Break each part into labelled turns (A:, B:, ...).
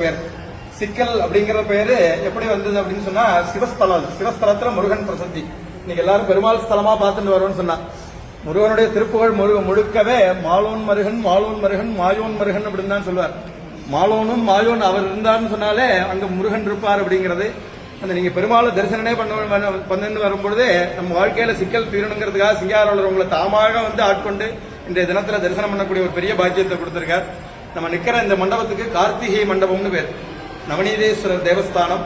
A: பேர் சிக்கல் அப்படிங்கிற பேரு எப்படி வந்தது அப்படின்னு சொன்னா சிவஸ்தலம். சிவஸ்தலத்துல முருகன் பிரசத்தி. இன்னைக்கு எல்லாரும் பெருமாள் ஸ்தலமா பார்த்துட்டு வரோம்னு சொன்னா. முருகனுடைய திருப்புகழ் முழு முழுக்கவே மாலோன் மருகன் மாலோன் மருகன் மாயோன் மருகன் அப்படின்னு தான் சொல்லுவார் மாலோனும் மாயோன் அவர் இருந்தார்னு சொன்னாலே அங்க முருகன் இருப்பார் அப்படிங்கிறது. அந்த நீங்க பெருமாளை தரிசனமே பண்ண பண்ணு வரும்பொழுதே நம்ம வாழ்க்கையில சிக்கல் தீரணுங்கிறதுக்காக சிங்காரோட உங்களை தாமாக வந்து ஆட்கொண்டு இன்றைய தினத்துல தரிசனம் பண்ணக்கூடிய ஒரு பெரிய பாக்கியத்தை கொடுத்திருக்கார். நம்ம நிக்கிற இந்த மண்டபத்துக்கு கார்த்திகை மண்டபம்னு பேர். நவநீதேஸ்வரர் தேவஸ்தானம்.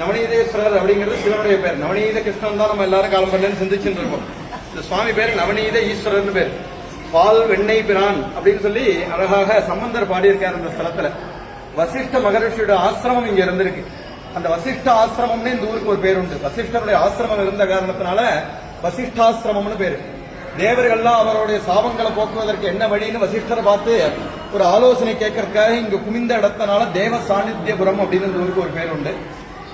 A: நவநீதேஸ்வரர் அப்படிங்கிறது சிவனுடைய பேர். நவநீத கிருஷ்ணன் தான் நம்ம எல்லாரும் காலம் பண்ணலன்னு சிந்திச்சுட்டு இருக்கோம். இந்த சுவாமி பேர் நவநீத ஈஸ்வரர்னு பேர். பால் வெண்ணெய் பிரான் அப்படின்னு சொல்லி அழகாக சம்பந்தர் பாடியிருக்கார் இந்த ஸ்தலத்துல. வசிஷ்ட மகரிஷியோட ஆசிரமம் இங்க இருந்திருக்கு. அந்த வசிஷ்ட ஆசிரமம்னு இந்த ஊருக்கு ஒரு பேர் உண்டு. வசிஷ்டருடைய ஆசிரமம் இருந்த காரணத்தினால வசிஷ்டாசிரமம்னு பேரு. தேவர்கள்லாம் அவருடைய சாபங்களை போக்குவதற்கு என்ன வழின்னு வசிஷ்டரை பார்த்து ஒரு ஆலோசனை கேட்கறதுக்காக இங்க குமிந்த இடத்தனால தேவ சாநித்தியபுரம் அப்படின்னு ஊருக்கு ஒரு பேர் உண்டு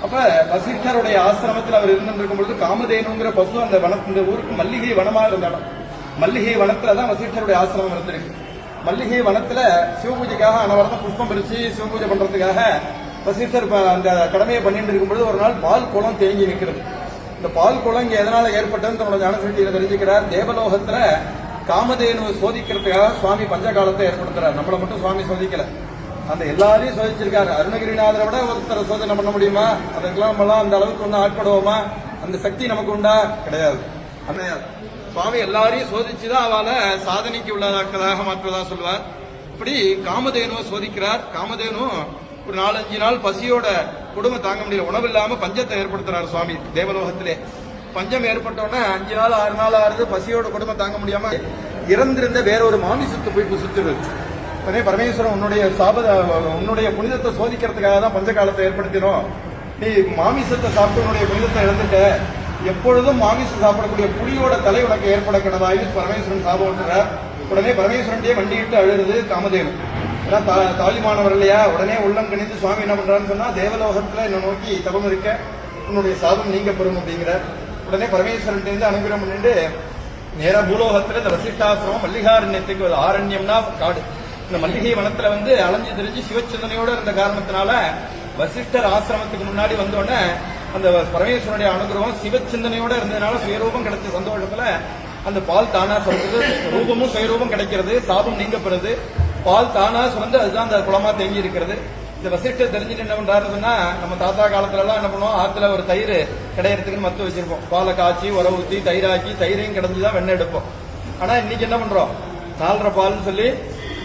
A: அப்ப வசிஷ்டருடைய ஆசிரமத்தில் அவர் இருந்திருக்கும் பொழுது காமதேனுங்கிற பசு அந்த வன இந்த ஊருக்கு மல்லிகை வனமா இருந்த இடம் மல்லிகை வனத்துல தான் வசிஷ்டருடைய ஆசிரமம் இருந்திருக்கு. மல்லிகை வனத்துல சிவபூஜைக்காக அனவரத்தம் புஷ்பம் பிரிச்சு சிவபூஜை பண்றதுக்காக வசிஷ்டர் அந்த கடமையை பண்ணிட்டு இருக்கும் பொழுது ஒரு நாள் பால் குளம் தேங்கி நிற்கிறது. இந்த பால் குளம் இங்க எதனால ஏற்பட்டதுன்னு தன்னோட ஞானசக்தியில தெரிஞ்சுக்கிறார். தேவலோகத்துல காமதேனுவை சோதிக்கிறதுக்காக சுவாமி பஞ்சகாலத்தை ஏற்படுத்துறாரு. நம்மளை மட்டும் சுவாமி சோதிக்கல. அந்த எல்லாரையும் சோதிச்சிருக்காரு. அருணகிரிநாதரை விட ஒருத்தரை சோதனை பண்ண முடியுமா? அதுக்கெல்லாம் நம்மளாம் அந்த அளவுக்கு ஒன்றும் ஆட்படுவோமா? அந்த சக்தி நமக்கு உண்டா? கிடையாது. கிடையாது சுவாமி எல்லாரையும் சோதிச்சுதான் அவளை சாதனைக்கு உள்ளதாக்கதாக மாற்றுவதா சொல்லுவார். இப்படி காமதேனுவை சோதிக்கிறார். காமதேனு ஒரு நாலஞ்சு நாள் பசியோட குடும்பம் தாங்க முடியல. உணவு இல்லாம பஞ்சத்தை ஏற்படுத்துறாரு சுவாமி தேவலோகத்திலே. பஞ்சம் ஏற்பட்டோன்னே அஞ்சு நாள் ஆறு நாள் ஆறுது பசியோட குடும்பம் தாங்க முடியாம இறந்திருந்த வேற ஒரு மாமிசத்தை போய் புசிச்சிருது உடனே பரமேஸ்வரன் உன்னுடைய சாபத உன்னுடைய புனிதத்தை சோதிக்கிறதுக்காக தான் பஞ்சகாலத்தை ஏற்படுத்தினோம். நீ மாமிசத்தை சாப்பிட்டு உன்னுடைய புனிதத்தை இழந்துட்ட. எப்பொழுதும் மாமிசம் சாப்பிடக்கூடிய புலியோட தலை உனக்கு ஏற்பட கிடதாயின்னு பரமேஸ்வரன் சாபம் விட்டுறார் உடனே பரமேஸ்வரன்டே வண்டியிட்டு அழுது காமதேவன். ஏன்னா தா- தாலிமானவர் இல்லையா? உடனே உள்ளம் கணிந்து சுவாமி என்ன பண்றான்னு சொன்னா தேவலோகத்துல என்ன நோக்கி தபம் இருக்க உன்னுடைய சாபம் நீங்க பெறும் அப்படிங்கிற. உடனே பரமேஸ்வரன் இருந்து அனுகிரகம் பண்ணிட்டு நேரா பூலோகத்துல இந்த வசிஷ்டாசிரமம் மல்லிகாரண்யத்துக்கு ஒரு ஆரண்யம்னா காடு. இந்த மல்லிகை வனத்துல வந்து அலைஞ்சு தெரிஞ்சு சிவச்சந்தனையோட இருந்த காரணத்தினால வசிஷ்டர் ஆசிரமத்துக்கு முன்னாடி வந்தோடனே அந்த பரமேஸ்வரனுடைய அனுகிரகம் சிவச்சிந்தனையோட இருந்ததுனால சுயரூபம் கிடைச்ச சந்தோஷத்துல அந்த பால் தானா சுரந்தது. ரூபமும் சுயரூபம் கிடைக்கிறது. சாபம் நீங்கப்படுது பால் தானா சுரந்து அதுதான் அந்த குளமா தேங்கி இருக்கிறது. இந்த வசிஷ்டர் தெரிஞ்சுட்டு என்ன பண்றாருன்னா நம்ம தாத்தா காலத்துல எல்லாம் என்ன பண்ணுவோம் ஆத்துல ஒரு தயிர் கிடையறதுக்குன்னு மத்து வச்சிருப்போம். பாலை காய்ச்சி உர ஊத்தி தயிராக்கி தயிரையும் கிடைஞ்சுதான் வெண்ணெய் எடுப்போம். ஆனா இன்னைக்கு என்ன பண்றோம்? நாலரை பால்னு சொல்லி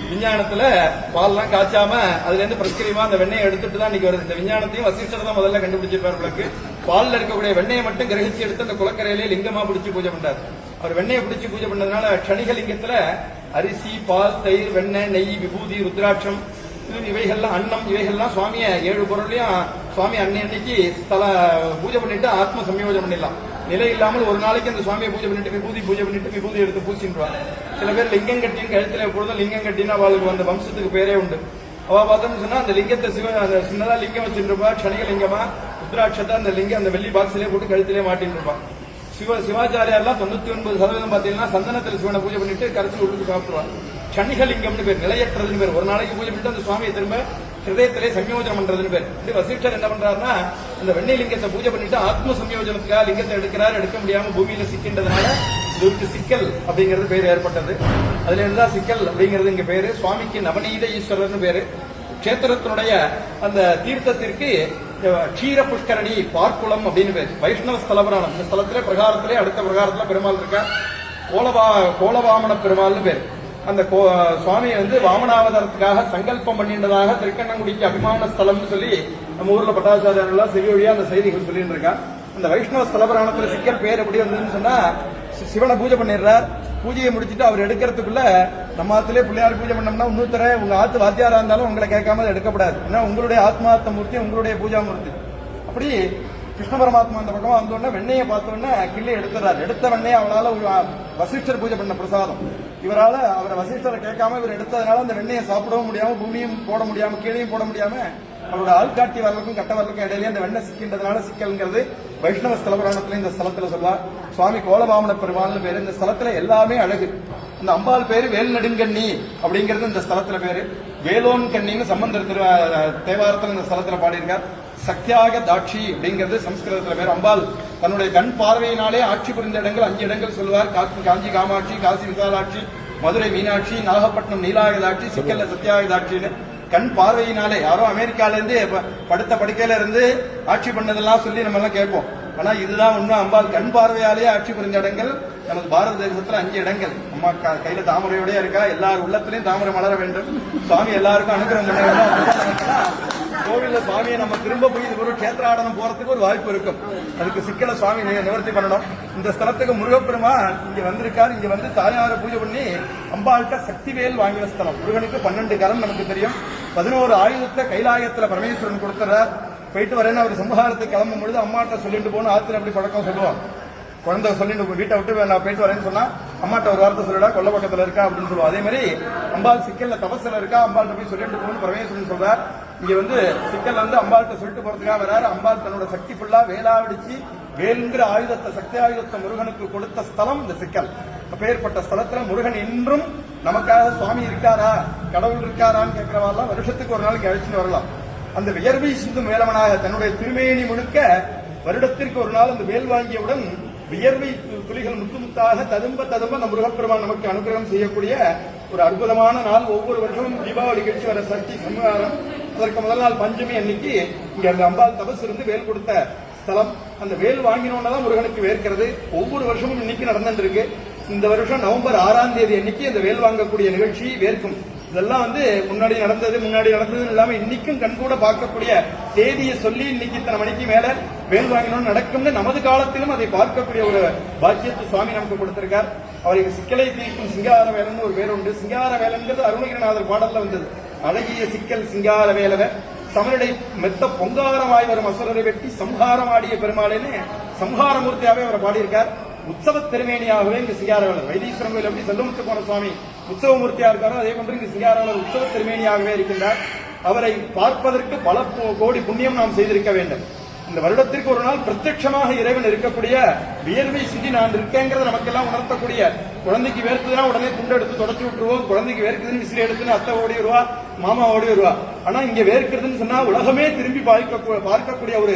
A: விஞ்ஞானத்துல பால்லாம் காய்ச்சாம அதுல இருந்து பிரஸ்கிரிமா அந்த வெண்ணெயை எடுத்துட்டு தான் இன்னைக்கு வருது. இந்த விஞ்ஞானத்தையும் வசிஷ்டர் தான் முதல்ல கண்டுபிடிச்சிருப்பார் உங்களுக்கு பால்ல இருக்கக்கூடிய வெண்ணெயை மட்டும் கிரகிச்சு எடுத்து அந்த குளக்கரையிலே லிங்கமா பிடிச்சி பூஜை பண்றாரு. அவர் வெண்ணெயை பிடிச்சி பூஜை பண்ணதுனால க்ஷணிக லிங்கத்துல அரிசி பால் தயிர் வெண்ணெய் நெய் விபூதி ருத்ராட்சம் இவைகள்லாம் அன்னம் இவைகள்லாம் சுவாமிய ஏழு பொருளையும் சுவாமி அன்னை அன்னைக்கு தல பூஜை பண்ணிட்டு ஆத்ம சம்யோஜம் பண்ணிடலாம். நிலை இல்லாமல் ஒரு நாளைக்கு அந்த சுவாமியை பூஜை பண்ணிட்டு விபூதி பூஜை பண்ணிட்டு விபூதி எடுத்து பூசின்றாங்க சில பேர் லிங்கம் கட்டின்னு கழுத்துல எப்பொழுதும் லிங்கம் கட்டினா அவளுக்கு அந்த வம்சத்துக்கு பேரே உண்டு. அவ பார்த்தோம்னு சொன்னா அந்த லிங்கத்தை சிவ அந்த சின்னதா லிங்கம் வச்சுருப்பா க்ஷணிக லிங்கமா ருத்ராட்சத்தை அந்த லிங்கம் அந்த வெள்ளி பாக்ஸ்லயே போட்டு கழுத்திலே மாட்டின்னு இருப்பான் சிவ சிவாச்சாரியார்லாம் தொண்ணூத்தி ஒன்பது சதவீதம் பாத்தீங்கன்னா சந்தனத்தில் சிவனை பூஜை பண்ணிட்டு கருத்து உள்ளுக்கு சாப்பிடுவாங்க க்ஷணிகலிங்கம்னு பேர் நிலையற்றதுன்னு பேர். ஒரு நாளைக்கு பூஜை பண்ணிட்டு அந்த சுவாமியை திரும்ப ஹிரதயத்திலே சம்யோஜனம் பண்றதுன்னு பேர். இப்படி வசிஷ்டர் என்ன பண்றாருன்னா அந்த வெண்ணெய் லிங்கத்தை பூஜை பண்ணிட்டு ஆத்ம சம்யோஜனத்துக்காக லிங்கத்தை எடுக்கிறார் எடுக்க முடியாம பூமியில சிக்கின்றதுனால இதுக்கு சிக்கல் அப்படிங்கிறது பேர் ஏற்பட்டது. அதுல இருந்தா தான் சிக்கல் அப்படிங்கிறது இங்க பேரு. சுவாமிக்கு நவநீத ஈஸ்வரர்னு பேரு. கஷேத்திரத்தினுடைய அந்த தீர்த்தத்திற்கு க்ஷீர புஷ்கரணி பார்க்குளம் அப்படின்னு பேர். வைஷ்ணவ ஸ்தலபுராணம். இந்த ஸ்தலத்திலே பிரகாரத்திலே அடுத்த பிரகாரத்துல பெருமாள் இருக்கா கோலவா கோலவாமன பெருமாள்னு பேர். அந்த கோ- சுவாமியை வந்து வாமனாவதாரத்துக்காக சங்கல்பம் பண்ணிட்டதாக திருக்கண்ணங்குடிக்கு அபிமான ஸ்தலம்னு சொல்லி நம்ம ஊர்ல பட்டாச்சாரியர் எல்லாம் செவி வழியா அந்த செய்திகள் சொல்லிட்டு இருக்கா அந்த வைஷ்ணவ ஸ்தலபுராணத்துல சிக்கல் பேர் எப்படி வந்ததுன்னு சொன்னா சிவனை பூஜை பண்ணிடுறார். பூஜையை முடிச்சுட்டு அவர் எடுக்கிறதுக்குள்ள நம்ம ஆத்திலே பிள்ளையார் பூஜை பண்ணோம்னா இன்னொருத்தர உங்க ஆத்து வாத்தியாரா இருந்தாலும் உங்களை கேட்காம அது எடுக்கப்படாது. ஏன்னா உங்களுடைய ஆத்மார்த்த மூர்த்தி உங்களுடைய பூஜா மூர்த்தி. அப்படி கிருஷ்ண பரமாத்மா அந்த பக்கமா வந்தோடனே வெண்ணையை பார்த்தோன்னே உடனே கிள்ளி எடுத்துறாரு எடுத்த வெண்ணையை அவளால ஒரு வசிஷ்டர் பூஜை பண்ண பிரசாதம். இவரால் அவரை வசிஷ்டரை கேட்காம இவர் எடுத்ததுனால அந்த வெண்ணையை சாப்பிடவும் முடியாம பூமியும் போட முடியாம கீழையும் போட முடியாம அவரோட ஆள்காட்டி வரலுக்கும் கட்ட வரலுக்கும் இடையிலே அந்த வெண்ணெய் சிக்கின்றதுனால சிக்கல்ங்கிறது வைஷ்ணவ ஸ்தல புராணத்துல இந்த ஸ்தலத்துல சொல்லா சுவாமி கோலபாமன பெருமாள்னு பேரு. இந்த ஸ்தலத்துல எல்லாமே அழகு. இந்த அம்பாள் பேரு வேல் நெடுங்கண்ணி அப்படிங்கிறது இந்த ஸ்தலத்துல பேரு. வேலோன் கண்ணின்னு சம்பந்தர் திரு தேவாரத்தில் இந்த ஸ்தலத்துல பாடியிருக்கார். சக்தியாக தாட்சி அப்படிங்கிறது சம்ஸ்கிருதத்துல பேர். அம்பாள் தன்னுடைய கண் பார்வையினாலே ஆட்சி புரிந்த இடங்கள் அஞ்சு இடங்கள் சொல்வார். காஞ்சி காமாட்சி காசி விசாலாட்சி மதுரை மீனாட்சி நாகப்பட்டினம் நீலாயுதாட்சி சிக்கல்ல சத்யாயுதாட்சின்னு கண் பார்வையினாலே யாரோ அமெரிக்கால இருந்து படுத்த படுக்கையில இருந்து ஆட்சி பண்ணதெல்லாம் சொல்லி நம்ம எல்லாம் கேட்போம். ஆனா இதுதான் உண்மை அம்பாள். கண் பார்வையாலேயே ஆட்சி புரிந்த இடங்கள் நமது பாரத தேசத்துல அஞ்சு இடங்கள். அம்மா க- கையில தாமரையோடய இருக்கா எல்லார் உள்ளத்திலையும் தாமரை மலர வேண்டும். சுவாமி எல்லாருக்கும் அனுகிரகம் பண்ண வேண்டும். கோவில்ல சுவாமியை நம்ம திரும்ப போய் இது ஒரு கேத்திராடனம் போறதுக்கு ஒரு வாய்ப்பு இருக்கும். அதுக்கு சிக்கல சுவாமி நிவர்த்தி பண்ணணும். இந்த ஸ்தலத்துக்கு முருகப்பெருமான் இங்க வந்திருக்கார். இங்க வந்து தாயார பூஜை பண்ணி அம்பாள்கிட்ட சக்திவேல் வாங்கின ஸ்தலம். முருகனுக்கு பன்னெண்டு கரம் நமக்கு தெரியும். பதினோரு ஆயுதத்தை கைலாயத்துல பரமேஸ்வரன் கொடுத்துறார். போயிட்டு வரேன்னு அவர் சம்ஹாரத்துக்கு கிளம்பும் பொழுது அம்மாட்ட சொல்லிட்டு போகணும் ஆத்திர அப்படி பழக்கம் சொல்லுவான். குழந்தை சொல்லிட்டு வீட்டை விட்டு நான் போயிட்டு வரேன்னு சொன்னா அம்மாட்ட ஒரு வார்த்தை சொல்லடா கொல்ல பக்கத்துல இருக்கா அப்படின்னு சொல்லுவோம் அதே மாதிரி அம்பாள் சிக்கல்ல தபசில் இருக்கா? அம்பாள்கிட்ட போய் சொல்லிட்டு போகணும் பரமேஸ்வரன் சொல்றார். இங்க வந்து சிக்கல் வந்து அம்பாள்கிட்ட சொல்லிட்டு போறதுக்காக வராரு. அம்பாள் தன்னோட சக்தி ஃபுல்லா வேலாவிடிச்சு வேலுங்கிற ஆயுதத்தை சக்தி ஆயுதத்தை முருகனுக்கு கொடுத்த ஸ்தலம் இந்த சிக்கல். அப்பேற்பட்ட ஸ்தலத்துல முருகன் இன்றும் நமக்காக சுவாமி இருக்காரா? கடவுள் இருக்காரான்னு கேட்கிறவாள்லாம் வருஷத்துக்கு ஒரு நாளைக்கு அழைச்சிட்டு வரலாம். அந்த வியர்வை சிந்தும் மேலவனாக தன்னுடைய திருமேனி முழுக்க வருடத்திற்கு ஒரு நாள் அந்த வேல் வாங்கியவுடன் வியர்வை துளிகள் முத்து முத்தாக ததும்ப ததும்ப அந்த முருகப்பெருமான் நமக்கு அனுகிரகம் செய்யக்கூடிய ஒரு அற்புதமான நாள். ஒவ்வொரு வருஷமும் தீபாவளி கட்சி வர சக்தி சம்ஹாரம் அதற்கு முதல் நாள் பஞ்சமி அன்னைக்கு இங்க அந்த அம்பாள் தபஸ் இருந்து வேல் கொடுத்த ஸ்தலம். அந்த வேல் வாங்கினோன்னு தான் முருகனுக்கு வேர்க்கிறது. ஒவ்வொரு வருஷமும் இன்னைக்கு நடந்துட்டு இருக்கு. இந்த வருஷம் நவம்பர் ஆறாம் தேதி அன்னைக்கு அந்த வேல் வாங்கக்கூடிய நிகழ்ச்சி வேர்க்கும். இதெல்லாம் வந்து முன்னாடி நடந்தது முன்னாடி நடந்தது இல்லாம இன்னைக்கும் கண்கூட பார்க்கக்கூடிய தேதியை சொல்லி இன்னைக்கு இத்தனை மணிக்கு மேல வேல் வாங்கினோம் நடக்கும்னு நமது காலத்திலும் அதை பார்க்கக்கூடிய ஒரு பாக்கியத்தை சுவாமி நமக்கு கொடுத்திருக்கார். அவருக்கு சிக்கலை தீர்க்கும் சிங்கார வேலன்னு ஒரு பேர் உண்டு. சிங்கார வேலன்கிறது அருணகிரிநாதர் பாடல்ல வந்தது. அழகிய சிக்கல் சிங்கார வேலவ சமரடை மெத்த பொங்காரமாய் வரும் அசுரரை வெட்டி சம்ஹாரமாடிய பெருமாளேன்னு சம்ஹாரமூர்த்தியாவே அவர் பாடியிருக்கார். உற்சவ திருமேனியாகவே இங்கு சிங்காரவேலர் வைத்தீஸ்வரம் கோயில் எப்படி செல்லுமுத்து போன சுவாமி உற்சவமூர்த்தியா இருக்காரோ அதே போன்று இங்கு சிங்காரவேலர் உற்சவ திருமேனியாகவே இருக்கின்றார். அவரை பார்ப்பதற்கு பல கோடி புண்ணியம் நாம் செய்திருக்க வேண்டும். இந்த வருடத்திற்கு ஒரு நாள் பிரத்யட்சமாக இறைவன் இருக்கக்கூடிய வியர்வை சிந்தி நான் இருக்கேங்கிறத நமக்கெல்லாம் உணர்த்தக்கூடிய குழந்தைக்கு வேர்க்குதுன்னா உடனே துண்டு எடுத்து தொடச்சு விட்டுருவோம். குழந்தைக்கு வேர்க்குதுன்னு விசிறி எடுத்துன்னு அத்தை ஓடி வருவா மாமா ஓடி வருவா. ஆனா இங்க வேர்க்கிறதுன்னு சொன்னா உலகமே திரும்பி பார்க்க பார்க்கக்கூடிய ஒரு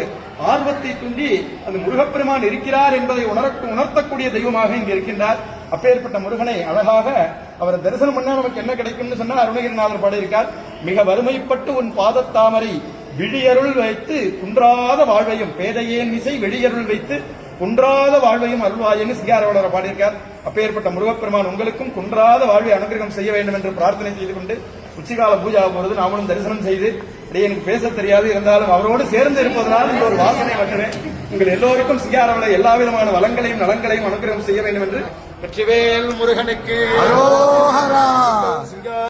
A: ஆர்வத்தை தூண்டி அந்த முருகப்பெருமான் இருக்கிறார் என்பதை உணர உணர்த்தக்கூடிய தெய்வமாக இங்க இருக்கின்றார். அப்பேற்பட்ட முருகனை அழகாக அவரை தரிசனம் பண்ணா நமக்கு என்ன கிடைக்கும்னு சொன்னா அருணகிரிநாதர் பாடியிருக்கார். மிக வறுமைப்பட்டு உன் பாதத்தாமரை விழியருள் வைத்து குன்றாத வாழ்வையும் பேதையேன் இசை வெளியருள் வைத்து குன்றாத வாழ்வையும் அருள்வாயின்னு சிங்காரவளரை பாடியிருக்கார். அப்பேற்பட்ட முருகப்பெருமான் உங்களுக்கும் குன்றாத வாழ்வை அனுகிரகம் செய்ய வேண்டும் என்று பிரார்த்தனை செய்து கொண்டு உச்சிகால பூஜா பொழுது நாமளும் தரிசனம் செய்து இடையே எனக்கு பேச தெரியாது இருந்தாலும் அவரோடு சேர்ந்து இருப்பதனால் இந்த ஒரு வாசனை மட்டுமே. உங்கள் எல்லோருக்கும் சிங்காரவளை எல்லா விதமான வளங்களையும் நலங்களையும் அனுகிரகம் செய்ய வேண்டும் என்று. வெற்றிவேல் முருகனுக்கு.